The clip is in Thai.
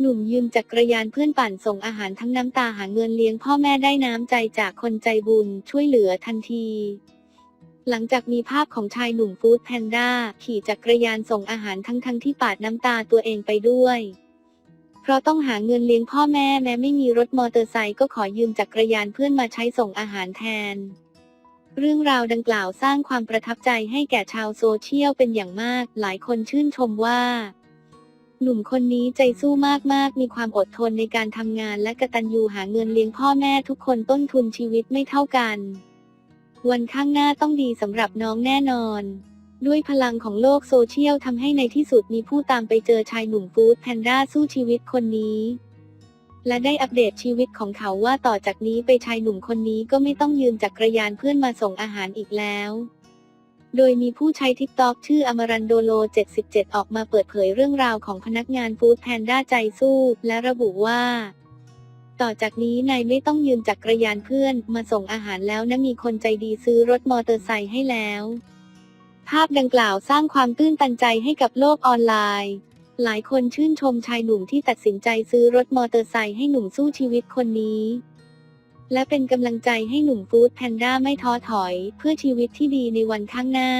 หนุ่มยืมจักรยานเพื่อนปั่นส่งอาหารทั้งน้ำตาหาเงินเลี้ยงพ่อแม่ได้น้ำใจจากคนใจบุญช่วยเหลือทันที หลังจากมีภาพของชายหนุ่มฟู้ดแพนด้าขี่จักรยานส่งอาหารทั้งทั้งที่ปาดน้ำตาตัวเองไปด้วย เพราะต้องหาเงินเลี้ยงพ่อแม่แม้ไม่มีรถมอเตอร์ไซค์ก็ขอยืมจักรยานเพื่อนมาใช้ส่งอาหารแทน เรื่องราวดังกล่าวสร้างความประทับใจให้แก่ชาวโซเชียลเป็นอย่างมาก หลายคนชื่นชมว่า หนุ่มคนนี้ใจสู้มากๆ มีความอดทนในการทำงานและกตัญญูหาเงินเลี้ยงพ่อแม่ทุกคนต้นทุนชีวิตไม่เท่ากัน วันข้างหน้าต้องดีสำหรับน้องแน่นอน ด้วยพลังของโลกโซเชียลทำให้ในที่สุดมีผู้ตามไปเจอชายหนุ่มฟู้ดแพนด้าสู้ชีวิตคนนี้ และได้อัปเดตชีวิตของเขาว่าต่อจากนี้ไปชายหนุ่มคนนี้ก็ไม่ต้องยืมจักรยานเพื่อนมาส่งอาหารอีกแล้ว โดยมีผู้ใช้ทิกตอกชื่ออมรันโดโล 77 ออกมาเปิดเผยเรื่องราวของพนักงานฟู้ดแพนด้าใจสู้ และระบุว่า ต่อจากนี้นายไม่ต้องยืมจักรยานเพื่อน มาส่งอาหารแล้วนะมีคนใจดีซื้อรถมอเตอร์ไซค์ให้แล้ว ภาพดังกล่าวสร้างความตื้นตันใจให้กับโลกออนไลน์ หลายคนชื่นชมชายหนุ่มที่ตัดสินใจซื้อรถมอเตอร์ไซค์ให้หนุ่มสู้ชีวิตคนนี้ และเป็นกำลังใจให้หนุ่มฟู้ดแพนด้าไม่ท้อถอย เพื่อชีวิตที่ดีในวันข้างหน้า